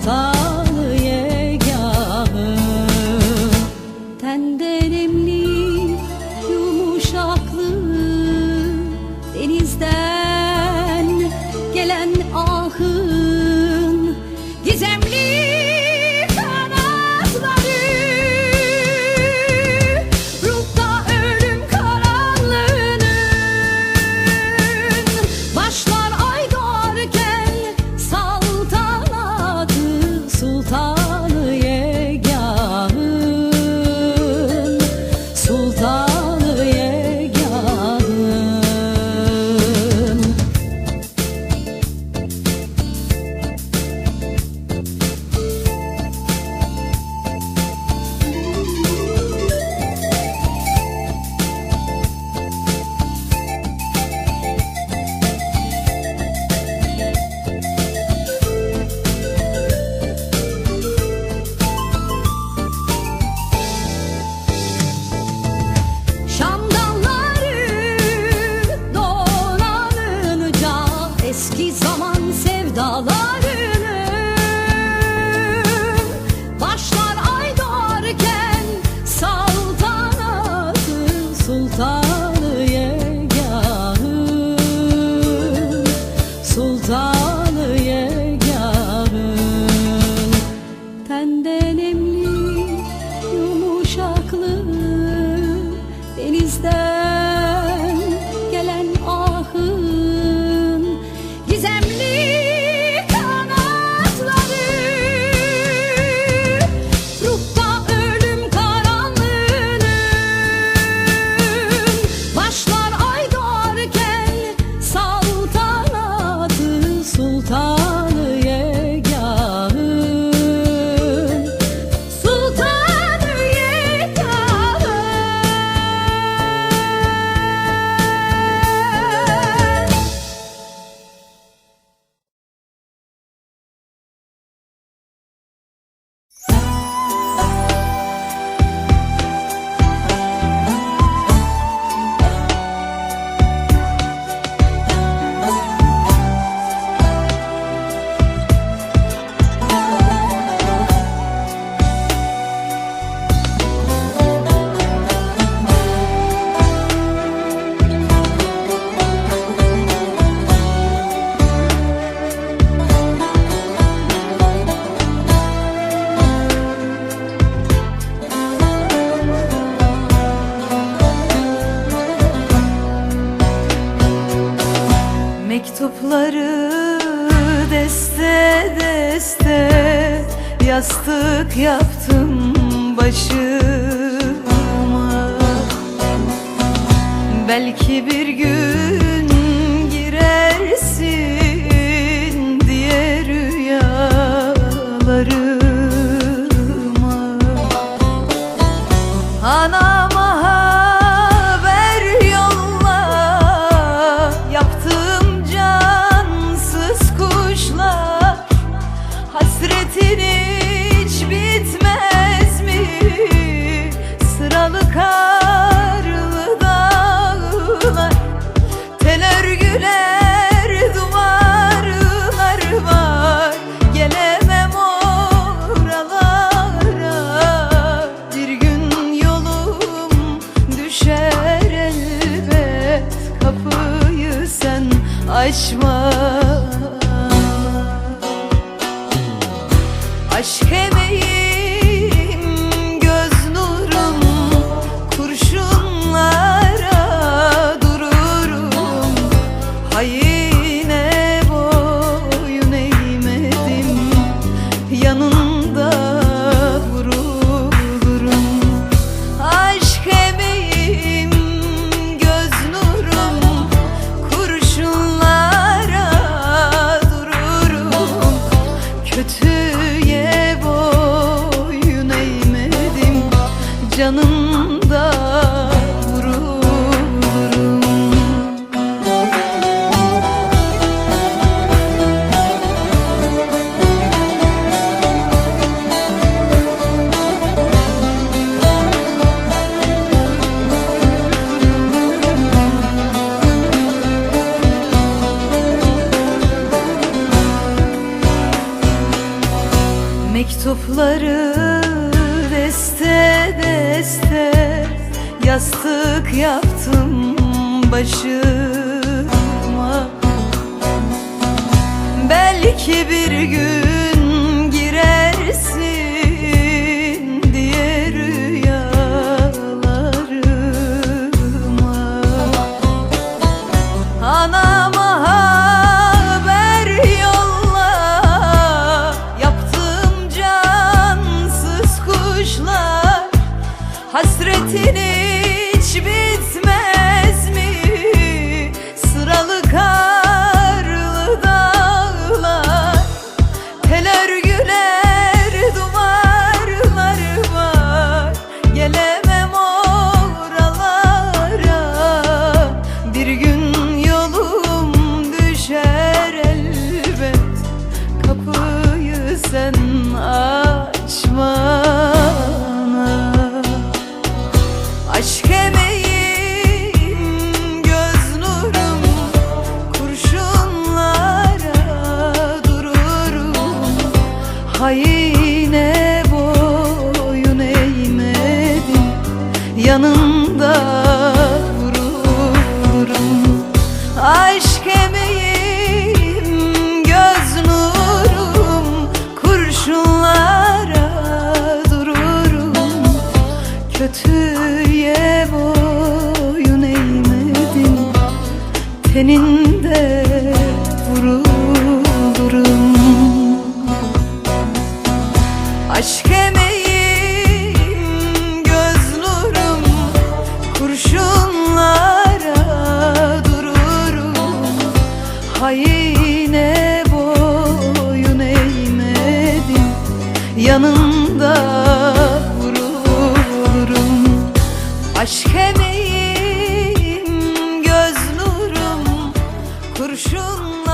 さ senden emin Yılları deste deste Yastık yaptım başıma. Belki bir gün girersin diye rüyalarıma. Ana açma. Kuşları deste deste Yastık yaptım başıma. Belki bir gün Teninde vurulurum Aşk emeğim göz nurum Kurşunlara dururum Haine boyun eğmedim Yanında kurşunla